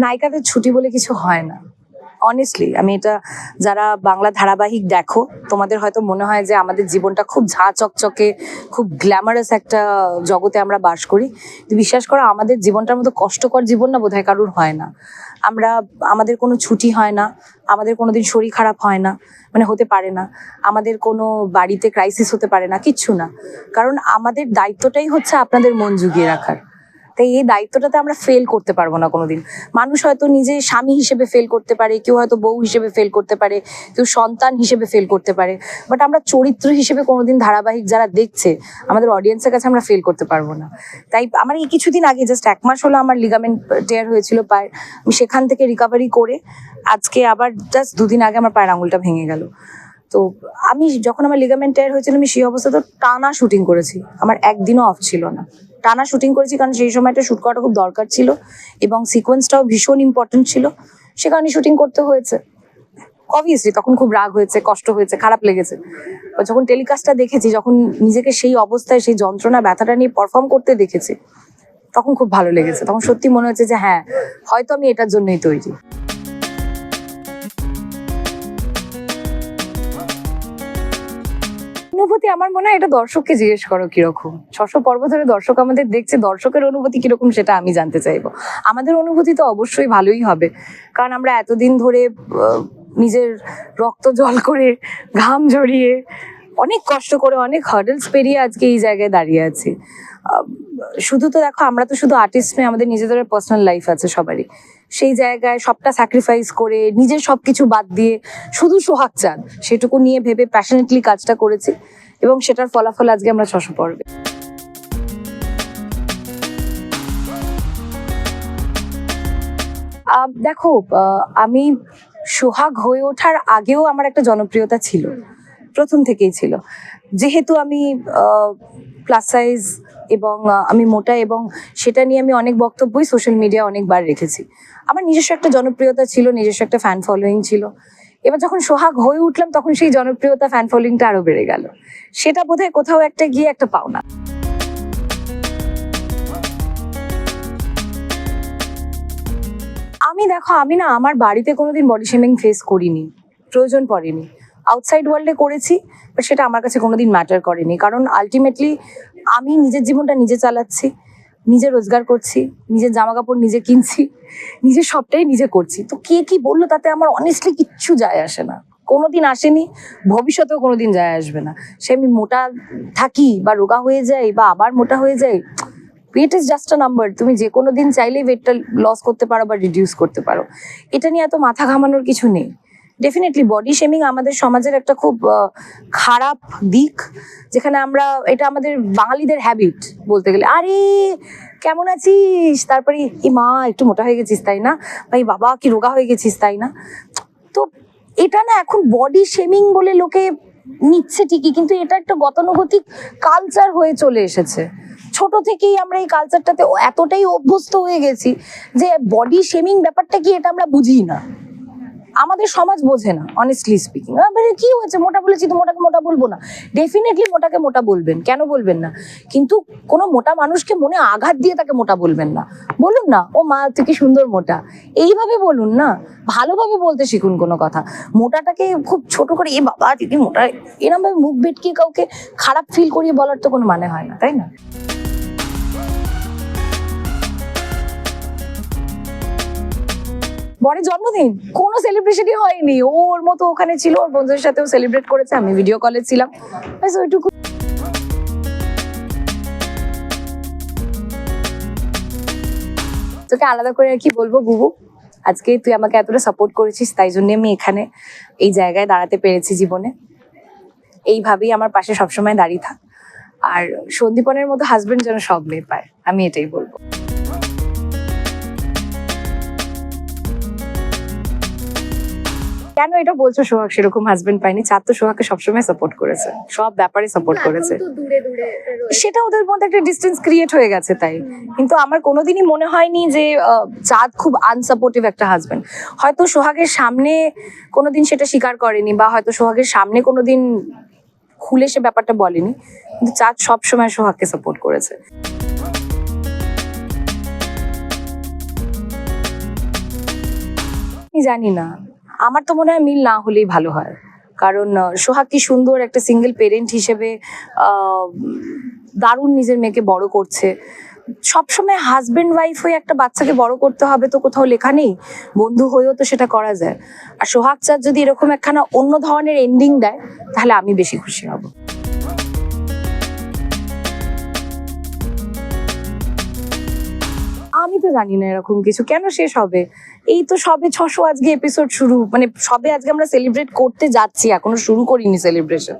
নায়িকাদের ছুটি বলে কিছু হয় না। অনেস্টলি আমি এটা, যারা বাংলা ধারাবাহিক দেখো, তোমাদের হয়তো মনে হয় যে আমাদের জীবনটা খুব ঝাঁ চকচকে খুব গ্ল্যামারাস একটা জগতে আমরা বাস করি। বিশ্বাস করো, আমাদের জীবনটার মতো কষ্টকর জীবন না বোধহয় কারুর হয় না। আমরা, আমাদের কোনো ছুটি হয় না, আমাদের কোনো দিন শরীর খারাপ হয় না মানে হতে পারে না। আমাদের কোনো বাড়িতে ক্রাইসিস হতে পারে না, কিচ্ছু না। কারণ আমাদের দায়িত্বটাই হচ্ছে আপনাদের মন জুগিয়ে রাখার। তাই এই দায়িত্বটাতে আমরা ফেল করতে পারব না কোনোদিন। মানুষ হয়তো নিজে স্বামী হিসেবে ফেল করতে পারে, কেউ হয়তো বউ হিসেবে ফেল করতে পারে, কেউ সন্তান হিসেবে ফেল করতে পারে। বাট আমরা চরিত্র হিসেবে কোনোদিন ধারাবাহিক যারা দেখছে, আমাদের অডিয়েন্সের কাছে আমরা ফেল করতে পারব না। তাই আমার এই কিছুদিন আগে জাস্ট এক মাস হলো আমার লিগামেন্ট টেয়ার হয়েছিল পায়ের। আমি সেখান থেকে রিকভারি করে আজকে আবার জাস্ট দুদিন আগে আমার পায়ের আঙুলটা ভেঙে গেল। তো আমি যখন আমার লিগামেন্ট টেয়ার হয়েছিল, আমি সেই অবস্থা তো টানা শুটিং করেছি। আমার একদিনও অফ ছিল না। টানা শুটিং করেছি কারণ সেই সময়টা শুট করাটা খুব দরকার ছিল এবং সিকোয়েন্সটাও ভীষণ ইম্পর্টেন্ট ছিল। সে কারণে শুটিং করতে হয়েছে। অবভিয়াসলি তখন খুব রাগ হয়েছে, কষ্ট হয়েছে, খারাপ লেগেছে। যখন টেলিকাস্টটা দেখেছি, যখন নিজেকে সেই অবস্থায়, সেই যন্ত্রণা, ব্যথাটা নিয়ে পারফর্ম করতে দেখেছি, তখন খুব ভালো লেগেছে। তখন সত্যি মনে হচ্ছে যে হ্যাঁ হয়তো আমি এটার জন্যই তৈরি। অনুভূতি আমার মনে হয় এটা দর্শককে জিজ্ঞেস করো কীরকম। ছশো পর্ব ধরে দর্শক আমাদের দেখছে, দর্শকের অনুভূতি কীরকম সেটা আমি জানতে চাইব। আমাদের অনুভূতি তো অবশ্যই ভালোই হবে। কারণ আমরা এতদিন ধরে নিজের রক্ত জল করে, ঘাম ঝরিয়ে অনেক কষ্ট করে, অনেক হার্ডেলস পেরিয়ে আজকে এই জায়গায় দাঁড়িয়ে আছি। শুধু তো দেখো, আমরা তো শুধু আর্টিস্ট নই, আমাদের নিজেদের পার্সোনাল লাইফ আছে সবারই। সেই জায়গায় সবটা স্যাক্রিফাইস করে, নিজের সবকিছু বাদ দিয়ে শুধু সোহাগ চাঁদ, সেটুকু নিয়ে ভেবে প্যাশনেটলি কাজটা করেছি এবং সেটার ফলাফল আজকে আমরা ছশো পর্বে। দেখো আমি সোহাগ হয়ে ওঠার আগেও আমার একটা জনপ্রিয়তা ছিল, প্রথম থেকেই ছিল। যেহেতু আমি প্লাস সাইজ এবং আমি মোটা এবং সেটা নিয়ে আমি অনেক বক্তব্যই সোশ্যাল মিডিয়া অনেকবার রেখেছি। আমার নিজস্ব একটা জনপ্রিয়তা ছিল, নিজস্ব একটা ফ্যান ফলোয়িং ছিল। এবার যখন সোহাগ হয়ে উঠলাম, তখন সেই জনপ্রিয়তা ফ্যান ফলোয়িংটা আরও বেড়ে গেল। সেটা বোধহয় কোথাও একটা গিয়ে একটা পাওনা। আমি দেখো, আমি না আমার বাড়িতে কোনোদিন বডি শেমিং ফেস করিনি। প্রয়োজন পড়েনি। আউটসাইড ওয়ার্ল্ডে করেছি বাট সেটা আমার কাছে কোনোদিন ম্যাটার করেনি। কারণ আলটিমেটলি আমি নিজের জীবনটা নিজে চালাচ্ছি, নিজে রোজগার করছি, নিজের জামা কাপড় নিজে কিনছি, নিজের সবটাই নিজে করছি। তো কে কি বলল তাতে আমার অনেস্টলি কিচ্ছু যায় আসে না। কোনোদিন আসেনি, ভবিষ্যতেও কোনোদিন যায় আসবে না। সে আমি মোটা থাকি বা রোগা হয়ে যাই বা আবার মোটা হয়ে যাই weight is just a number তুমি যে কোনো দিন চাইলেই ওয়েটটা লস করতে পারো বা রিডিউস করতে পারো। এটা নিয়ে এত মাথা ঘামানোর কিছু নেই। ডেফিনেটলি বডি শেমিং আমাদের সমাজের একটা খুব খারাপ দিক, যেখানে আমরা, এটা আমাদের বাঙালিদের হ্যাবিট বলতে গেলে। আরে, কেমন আছিস? তারপরে ই মা, একটু মোটা হয়ে গেছিস, তাই না? ভাই, বাবা, কি রোগা হয়ে গেছিস, তাই না? তো এটা না এখন বডি শেমিং বলে লোকে নিচ্ছে ঠিকই, কিন্তু এটা একটা গতানুগতিক কালচার হয়ে চলে এসেছে। ছোট থেকেই আমরা এই কালচারটাতে এতটাই অভ্যস্ত হয়ে গেছি যে বডি শেমিং ব্যাপারটা কি এটা আমরা বুঝি না। আমাদের সমাজ বোঝে না অনেস্টলি স্পিকিং কি হয়েছে? মোটা বলেছি তো, মোটাকে মোটা বলব না। ডেফিনেটলি মোটাকে মোটা বলবেন, কেন বলবেন না? কিন্তু কোনো মোটা মানুষকে মনে আঘাত দিয়ে তাকে মোটা বলবেন না। বলুন না, ও মা থেকে সুন্দর মোটা? এইভাবে বলুন না, ভালোভাবে বলতে শিখুন কোনো কথা। মোটাটাকে খুব ছোট করে, এ বাবা কি মোটা? এরম ভাবে মুখ বেটকিয়ে কাউকে খারাপ ফিল করিয়ে বলার তো কোনো মানে হয় না, তাই না? বরের জন্মদিন। কোনো সেলিব্রেশনই হয়নি। ওর মতো ওখানে ছিল, ওর বন্ধুদের সাথেও সেলিব্রেট করেছে, আমি ভিডিও কলে ছিলাম। ওইটুকু। তোকে আলাদা করে আর কি বলব, বুবু? আজকে তুই আমাকে এতটা সাপোর্ট করেছিস, তাই জন্য আমি এখানে এই জায়গায় দাঁড়াতে পেরেছি জীবনে। এইভাবেই আমার পাশে সবসময় দাঁড়িয়ে থাক। আর সন্দীপনের মতো হাজবেন্ড যেন সব মেয়ে পায়, আমি এটাই বলব। কেন এটা বলছো সোহাগ? সেরকম হাজবেন্ড পাইনি। চার তো সোহাগকে সবসময় সাপোর্ট করেছে। সব ব্যাপারে সাপোর্ট করেছে। সেটা ওদের মধ্যে একটা ডিস্টেন্স ক্রিয়েট হয়ে গেছে তাই। কিন্তু আমার কোনোদিনই মনে হয়নি যে চাঁদ খুব আনসাপোর্টিভ একটা হাজবেন্ড হয়তো সোহাগের সামনে কোনোদিন সেটা স্বীকার করেনি বা হয়তো সোহাগের সামনে কোনোদিন খুলে সে ব্যাপারটা বলেনি। কিন্তু চাঁদ সবসময় সোহাগকে সাপোর্ট করেছে। আমি জানি না। আমার তো মনে হয় মিল না হলেই ভালো হয়। কারণ সোহাগ কি সুন্দর একটা সিঙ্গেল পেরেন্ট হিসেবে দারুণ নিজের মেয়েকে বড় করছে। সবসময় হাজবেন্ড ওয়াইফ হয়ে একটা বাচ্চাকে বড় করতে হবে তো কোথাও লেখা নেই, বন্ধু হয়েও তো সেটা করা যায়। আর সোহাগ চাঁদ যদি এরকম একখানা অন্য ধরনের এন্ডিং দেয়, তাহলে আমি বেশি খুশি হব। তো জানি না এরকম কিছু। কেন শেষ হবে? এই তো সবে ছশো আজকে এপিসোড শুরু। মানে সবে আজকে আমরা সেলিব্রেট করতে যাচ্ছি, এখনও শুরু করিনি সেলিব্রেশন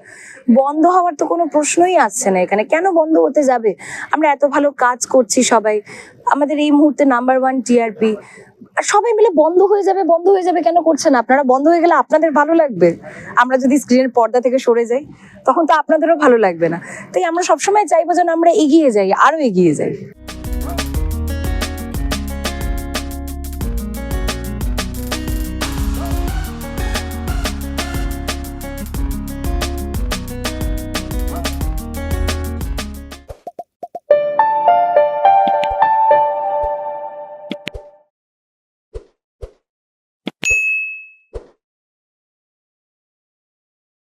বন্ধ হওয়ার তো কোনো প্রশ্নই আসছে না এখানে। কেন বন্ধ হতে যাবে? আমরা এত ভালো কাজ করছি সবাই। আমাদের এই মুহূর্তে নাম্বার ওয়ান টিআরপি আর সবাই মিলে বন্ধ হয়ে যাবে, বন্ধ হয়ে যাবে কেন করছেন আপনারা বন্ধ হয়ে গেলে আপনাদের ভালো লাগবে। আমরা যদি স্ক্রিনের পর্দা থেকে সরে যাই, তখন তো আপনাদেরও ভালো লাগবে না। তাই আমরা সবসময় চাইব যেন আমরা এগিয়ে যাই, আরও এগিয়ে যাই।